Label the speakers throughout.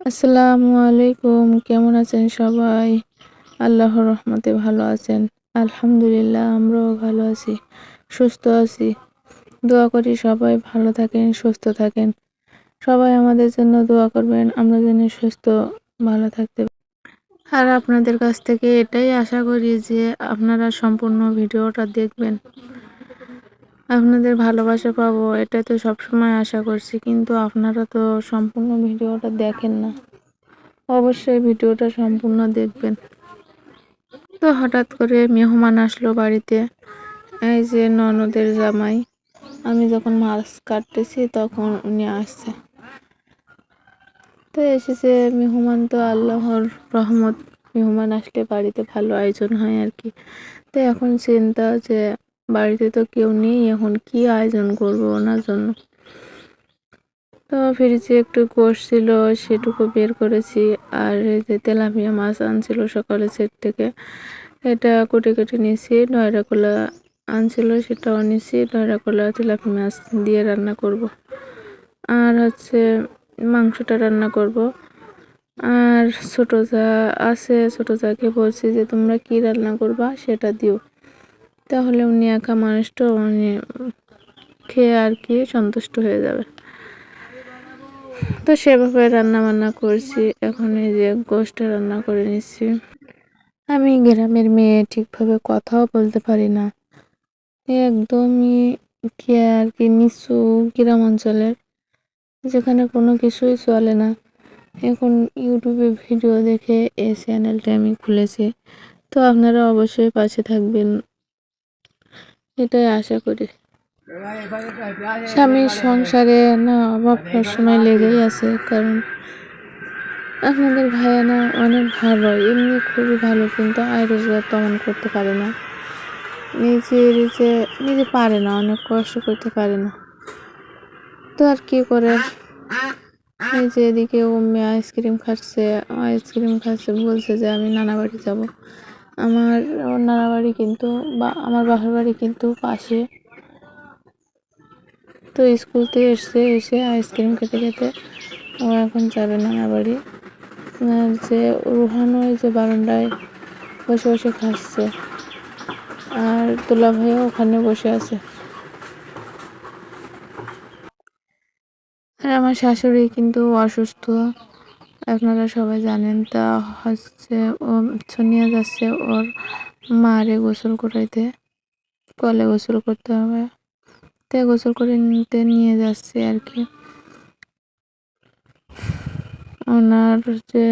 Speaker 1: আসসালামু আলাইকুম, কেমন আছেন সবাই? আল্লাহর রহমতে ভালো আছেন। আলহামদুলিল্লাহ, আমরাও ভালো আছি, সুস্থ আছি। দোয়া করি সবাই ভালো থাকেন, সুস্থ থাকেন। সবাই আমাদের জন্য দোয়া করবেন, আমরা যেন সুস্থ, ভালো থাকতে আর আপনাদের কাছ থেকে এটাই আশা করি যে আপনারা সম্পূর্ণ ভিডিওটা দেখবেন। আপনাদের ভালোবাসা পাবো এটা তো সবসময় আশা করছি, কিন্তু আপনারা তো সম্পূর্ণ ভিডিওটা দেখেন না। অবশ্যই ভিডিওটা সম্পূর্ণ দেখবেন। তো হঠাৎ করে মেহমান আসলো বাড়িতে, এই যে ননদের জামাই। আমি যখন মাছ কাটতেছি তখন উনি আসছে। তো এসেছে মেহমান, তো আল্লাহর রহমত, মেহমান আসলে বাড়িতে ভালো আয়োজন হয় আর কি। তো এখন চিন্তা যে বাড়িতে তো কেউ নেই, এখন কি আয়োজন করব ওনার জন্য তো ফ্রিজে একটু গোশ ছিল, সেটুকু বের করেছি আর যে তেলাপিয়া মাছ আনছিল সকালে সেট থেকে, এটা কুটে কেটে নিয়েছি নয়রা কলা আনছিল সেটাও নিয়েছি নয়রা কলা তেলাপি মাছ দিয়ে রান্না করব। আর হচ্ছে মাংসটা রান্না করব। আর ছোটো যা আছে, ছোটো যাকে বলছি যে তোমরা কি রান্না করবা সেটা দিও তাহলে উনি একা মানুষটা উনি খেয়ে আর কি সন্তুষ্ট হয়ে যাবে। তো সেভাবে রান্না বান্না করছি, এখন এই যে গোষ্ঠটা রান্না করে নিচ্ছি। আমি গ্রামের মেয়ে, ঠিকভাবে কথাও বলতে পারি না। একদমই কি আর কি নিচু গ্রাম অঞ্চলের, যেখানে কোনো কিছুই চলে না। এখন ইউটিউবে ভিডিও দেখে এই চ্যানেলটা আমি খুলেছি। তো আপনারা অবশ্যই পাশে থাকবেন। এটাই আশা করি। স্বামীর সংসারে না অভাব সময় লেগেই আছে, কারণ আপনাদের ভাইয়া না অনেক ভালো, এমনি খুবই ভালো, কিন্তু আয় রোজগার তেমন করতে পারে না। নিজে নিজে নিজে পারে না, অনেক কষ্ট করতে পারে না। তো আর কী করে? এই যে এদিকে ও মেয়ে আইসক্রিম খাচ্ছে আইসক্রিম খাচ্ছে, বলছে যে আমি নানা বাড়ি যাব। আমার নানা বাড়ি কিন্তু বা আমার বাসার বাড়ি কিন্তু পাশে। তো স্কুল থেকে এসে এসে আইসক্রিম খেতে খেতে ও এখন যাবে নানা বাড়ি। যে রুহান ওই যে বারান্দায় বসে বসে খাচ্ছে। আর তোলা ভাইও ওখানে বসে আছে। আর আমার শাশুড়ি কিন্তু অসুস্থ। আপনারা সবাই জানেন, তা হচ্ছে ও সোনিয়া যাচ্ছে ওর মারে গোসল করাইতে। কলে গোসল করতে হবে। তে গোসল করে নিতে নিয়ে যাচ্ছে আর কি। ওনার যে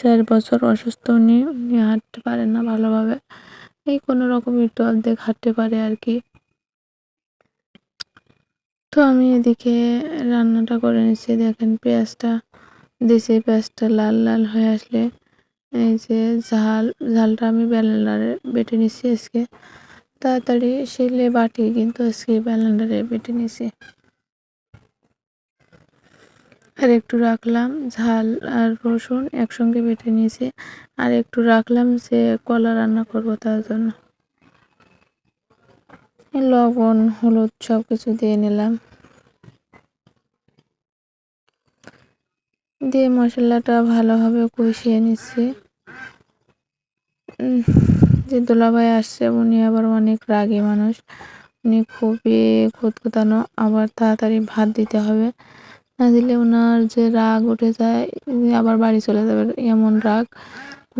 Speaker 1: চার বছর অসুস্থ উনি উনি হাঁটতে পারেন না ভালোভাবে। এই কোনো রকম একটু অর্ধেক হাঁটতে পারে আর কি। তো আমি এদিকে রান্নাটা করে নিচ্ছি, দেখেন পেঁয়াজটা। দিছি পেঁয়াজটা লাল লাল হয়ে আসলে এই যে ঝাল, ঝালটা আমি ব্যালেন্ডারে বেটে নিচ্ছি আজকে। তাড়াতাড়ি সেলে বাটি কিন্তু আজকে ব্যালেন্ডারে বেটে নিছি। আর একটু রাখলাম ঝাল আর রসুন একসঙ্গে বেটে নিয়েছি আর একটু রাখলাম যে কলা রান্না করব তার জন্য। লবণ, হলুদ সব কিছু দিয়ে নিলাম। দিয়ে মশলাটা ভালোভাবে কষিয়ে নিচ্ছি। যে দোলাভাই আসছে, উনি আবার অনেক রাগী মানুষ। উনি খুবই খুঁতখুতানো, আবার তাড়াতাড়ি ভাত দিতে হবে। না দিলে ওনার যে রাগ উঠে যায় আবার বাড়ি চলে যাবে, এমন রাগ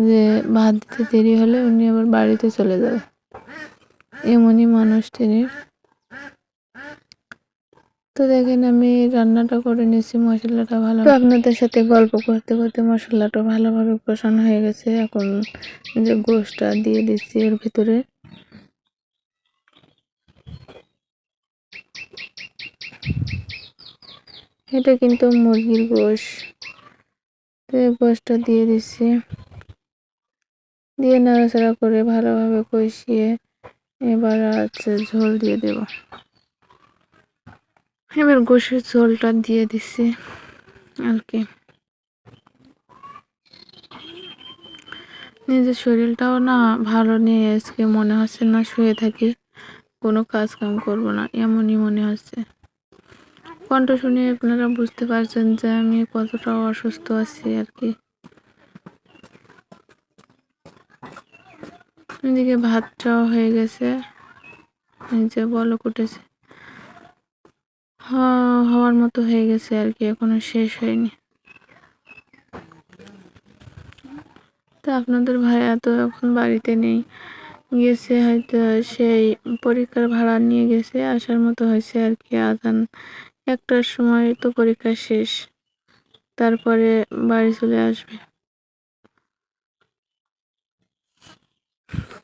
Speaker 1: যে ভাত দিতে দেরি হলে উনি আবার বাড়িতে চলে যাবে। এমনই মানুষ তিনি। তো দেখেন আমি রান্নাটা করে নিয়েছি, মশলাটা ভালো আপনাদের সাথে গল্প করতে করতে মশলাটা ভালোভাবে কষানো হয়ে গেছে। এখন যে গোশটা দিয়ে দিচ্ছি এর ভিতরে। এটা কিন্তু মুরগির গোশ। তো এই গোশটা দিয়ে দিচ্ছি। দিয়ে নাড়াচাড়া করে ভালোভাবে কষিয়ে এবার আছে ঝোল দিয়ে দেব। এবার গোশের ঝোলটা দিয়ে দিচ্ছি আর কি নিজের শরীরটাও না ভালো নেই, আজকে মনে হচ্ছে না শুয়ে থাকি, কোনো কাজ কাম করব না, এমনই মনে হচ্ছে। কণ্ঠ শুনে আপনারা বুঝতে পারছেন যে আমি কতটা অসুস্থ আছি আর কি। এদিকে ভাতটাও হয়ে গেছে যে বলক উঠেছে। হ- হওয়ার মতো হয়ে গেছে আর কি, এখনও শেষ হয়নি। তো আপনাদের ভাইয়া তো এখন বাড়িতে নেই। গেছে হয়তো সেই পরীক্ষার ভাড়া নিয়ে গেছে, আসার মতো হয়েছে আর কি আদান একটার সময় তো পরীক্ষা শেষ, তারপরে বাড়ি চলে আসবে।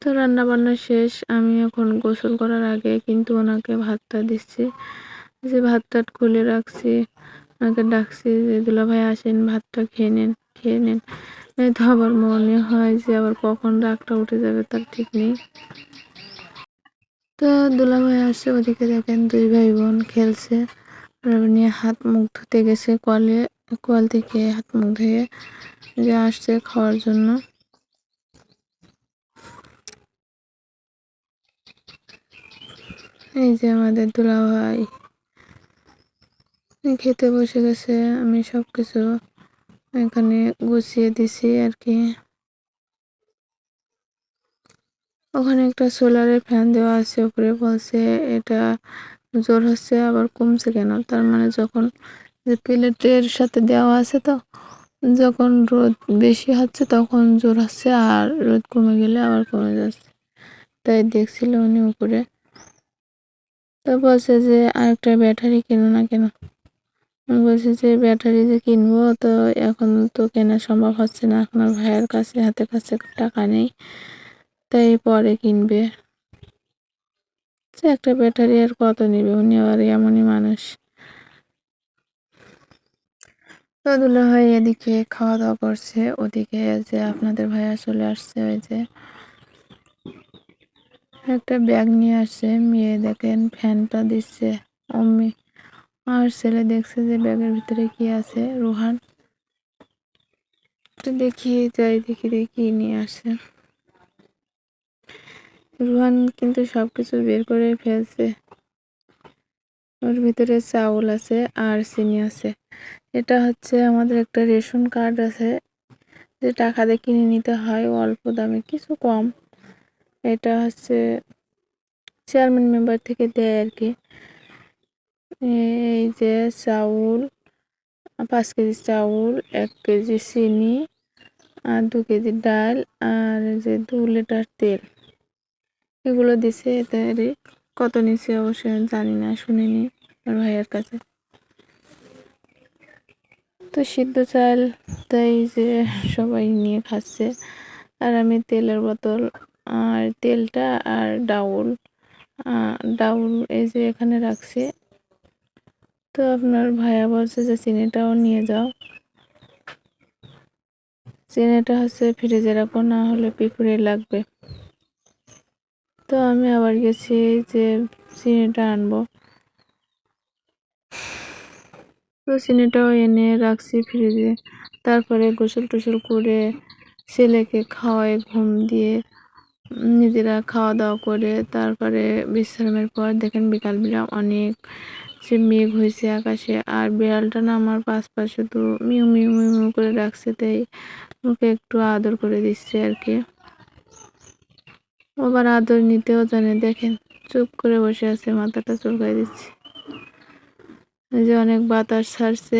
Speaker 1: তো রান্না বান্না শেষ, আমি এখন গোসল করার আগে কিন্তু ওনাকে ভাতটা দিচ্ছি। যে ভাতটা খুলে রাখছি, ওনাকে ডাকছি যে, দুলা ভাই আসেন, ভাতটা খেয়ে নেন খেয়ে নেন। তো আবার মনে হয় যে, আবার কখন রাগটা উঠে যাবে তার ঠিক নেই। তো দুলা ভাই আসছে, ওদিকে দেখেন দুই ভাই বোন খেলছে নিয়ে হাত মুখ ধুতে গেছে কলে কল থেকে হাত মুখ ধুয়ে, যে আসছে খাওয়ার জন্য। এই যে আমাদের দুলা ভাই। খেতে বসে গেছে, আমি সব কিছু এখানে গুছিয়ে দিছি আর কি ওখানে একটা সোলারের ফ্যান দেওয়া আছে উপরে বলছে এটা জোর হচ্ছে, আবার কমছে কেন? তার মানে যখন যে প্লেটের সাথে দেওয়া আছে তো, যখন রোদ বেশি হচ্ছে তখন জোর হচ্ছে, আর রোদ কমে গেলে আবার কমে যাচ্ছে। তাই দেখছিল উনি উপরে। তো বলছে যে আরেকটা ব্যাটারি কিনো না কেন। আমি বলছি যে, ব্যাটারি যে কিনবো, তো এখন তো কেনা সম্ভব হচ্ছে না। আপনার ভাইয়ের কাছে, হাতের কাছে টাকা নেই। তাই পরে কিনবে। একটা ব্যাটারি আর কত নেবে? উনি আবার এমনই মানুষ। তো দুলা ভাই এদিকে খাওয়া দাওয়া করছে। ওদিকে যে, আপনাদের ভাইয়া চলে আসছে, ওই যে। একটা ব্যাগ নিয়ে আসছে মেয়ে দেখেন, ফ্যানটা দিচ্ছে। অম্মি। আর ছেলে দেখছে যে ব্যাগের ভিতরে কি আছে, রোহান। দেখি, যাই, দেখি দেখি, নিয়ে আসে। রোহান কিন্তু সবকিছু বের করে ফেলছে। ওর ভিতরে চাউল আছে আর চিনি আছে। এটা হচ্ছে আমাদের একটা রেশন কার্ড আছে, যে টাকা দিয়ে কিনে নিতে হয়, অল্প দামে, কিছু কম। এটা হচ্ছে চেয়ারম্যান মেম্বার থেকে দেয় আর কি। এই যে চাউল, পাঁচ কেজি চাউল, এক কেজি চিনি, আর দু কেজি ডাল, আর যে দু লিটার তেল। এগুলো দিছে এতে কত নিচে অবশ্যই জানি না, শুনিনি আর ভাইয়ের কাছে। তো সিদ্ধ চাল তাই যে সবাই নিয়ে খাচ্ছে, আর আমি তেলের বোতল, আর তেলটা আর ডাউল ডাউল এই যে এখানে রাখছি। তো আপনার ভাইয়া বলছে যে চিনিটাও নিয়ে যাও। চিনিটা হচ্ছে ফ্রিজে রাখো, না হলে পিঁপড়ে লাগবে। তো আমি আবার গেছি যে চিনিটা আনব। তো চিনিটাও এনে রাখছি ফ্রিজে। তারপরে গোসল টোসল করে ছেলেকে খাওয়াই ঘুম দিয়ে নিজেরা খাওয়া দাওয়া করে, তারপরে বিশ্রামের পর দেখেন বিকালবেলা অনেক সে মেঘ হয়েছে আকাশে আর বিড়ালটা না আমার পাশ পাশ শুধু মিউ মিউ মিউ মিউ করে রাখছে তাই ওকে একটু আদর করে দিচ্ছে আর কি। আবার আদর নিতেও জানে, দেখেন, চুপ করে বসে আছে, মাথাটা চুলকাই দিচ্ছে। যে অনেক বাতাস ছাড়ছে।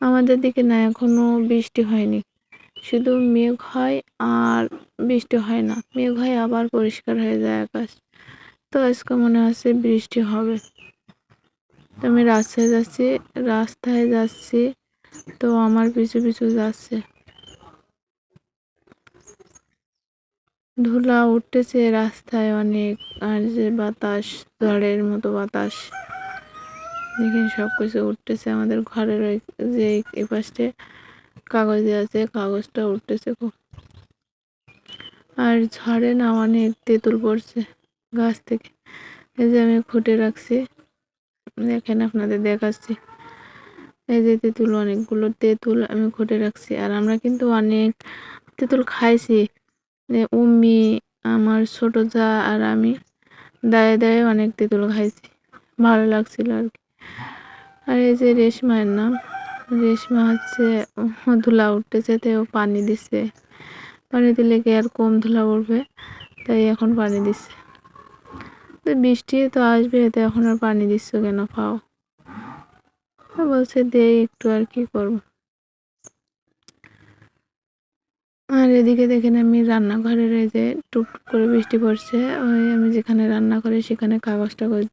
Speaker 1: আমাদের দিকে না, এখনও বৃষ্টি হয়নি। শুধু মেঘ হয় আর বৃষ্টি হয় না, মেঘ হয় আবার পরিষ্কার হয়ে যায় আকাশ। তো আজকে মনে হচ্ছে বৃষ্টি হবে। তো আমি রাস্তায় যাচ্ছি রাস্তায় যাচ্ছি। তো আমার পিছু পিছু যাচ্ছে। ধুলা উঠতেছে রাস্তায় অনেক, আর যে বাতাস, ঝড়ের মতো বাতাস। দেখেন সব কিছু উঠতেছে আমাদের ঘরের ওই যে এই পাশে কাগজ আছে, কাগজটা উঠতেছে খুব। আর ঝড়ে না অনেক তেঁতুল পড়ছে গাছ থেকে। এই যে আমি খুঁটে রাখছি। দেখেন আপনাদের দেখাচ্ছি। এই যে তেঁতুল, অনেকগুলো তেঁতুল আমি ঘটে রাখছি। আর আমরা কিন্তু অনেক তেঁতুল খাইছি। উম্মি, আমার ছোট যা আর আমি দায়ে দায়ে অনেক তেঁতুল খাইছি। ভালো লাগছিল আর কি। আর এই যে রেশমায়ের নাম। রেশমা হচ্ছে ধুলা উঠতেছে তাই ও পানি দিছে। পানি দিলে কি আর কম ধুলা উঠবে, তাই এখন পানি দিচ্ছে তো বৃষ্টি তো আসবে, তো এখন আর পানি দিচ্ছ কেন? খাও। বলছে দে একটু আর কি করব। আর এদিকে দেখেন আমি রান্নাঘরের এই যে টুক করে বৃষ্টি পড়ছে, ওই আমি যেখানে রান্না করি সেখানে কাগজটা